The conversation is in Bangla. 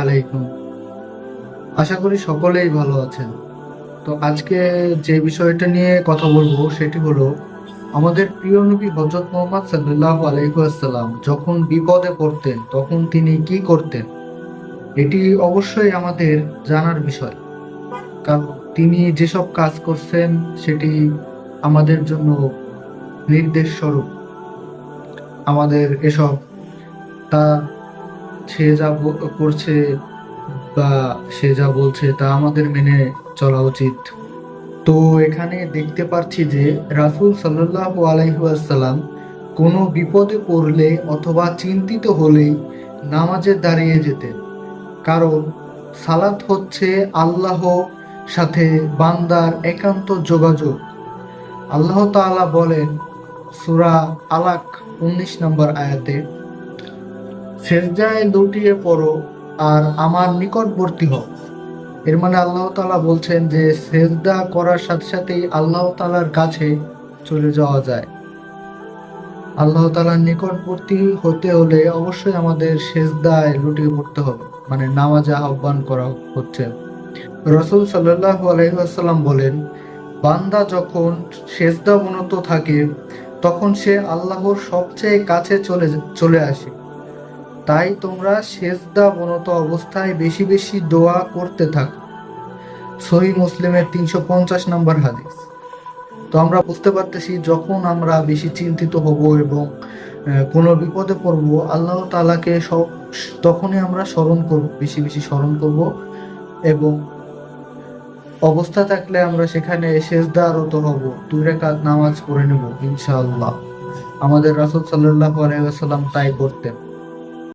আলাইকুম। আশা করি সকলেই ভালো আছেন। তো আজকে যে বিষয়টা নিয়ে কথা বলব সেটি হলো, আমাদের প্রিয় নবী হজরত মোহাম্মদ সাল্লাল্লাহু আলাইহি ওয়াসাল্লাম যখন বিপদে পড়তেন, তখন তিনি কি করতেন? এটি অবশ্যই আমাদের জানার বিষয়। কারণ তিনি যেসব কাজ করছেন, সেটি আমাদের জন্য নির্দেশ স্বরূপ আমাদের এসব তা সে যা করছে বা সে যা বলছে তা আমাদের মেনে চলা উচিত। তো এখানে দেখতে পাচ্ছি যে রাসূল সাল্লাল্লাহু আলাইহি ওয়াসাল্লাম কোনো বিপদে পড়লে অথবা চিন্তিত হলেই নামাজে দাঁড়িয়ে যেতেন। কারণ সালাত হচ্ছে আল্লাহ সাথে বান্দার একান্ত যোগাযোগ। আল্লাহ তাআলা বলেন, সূরা আলাক উনিশ নম্বর আয়াতে সেজদায় লুটিয়ে পড়ো আর আমার নিকটবর্তী হও। এর মানে আল্লাহ তালা বলছেন যে সেজদা করার সাথে সাথেই আল্লাহ তালার কাছে চলে যাওয়া যায়। আল্লাহ তাআলার নিকটবর্তী হতে হলে অবশ্যই আমাদের সেজদায় লুটিয়ে পড়তে হবে মানে নামাজে আহ্বান করা হচ্ছে। রসুল সাল্লাল্লাহু আলাইহি ওয়াসাল্লাম বলেন, বান্দা যখন সেজদাবনত থাকে, তখন সে আল্লাহর সবচেয়ে কাছে চলে চলে আসে। তাই তোমরা সেজদা বনত অবস্থায় বেশি বেশি দোয়া করতে থাকো। সহি মুসলিমের তিনশো পঞ্চাশ নম্বর হাদিস। তো আমরা বুঝতে পারতেছি যখন আমরা বেশি চিন্তিত হব এবং কোনো বিপদে পড়ব, আল্লাহ তালাকে সব, তখনই আমরা স্মরণ করব, বেশি বেশি স্মরণ করব এবং অবস্থা থাকলে আমরা সেখানে সেজদারত হব, দুই রাকাত নামাজ পড়ে নেব, ইনশাআল্লাহ। আমাদের রাসূল সাল্লাল্লাহু আলাইহি ওয়াসাল্লাম তাই করতেন।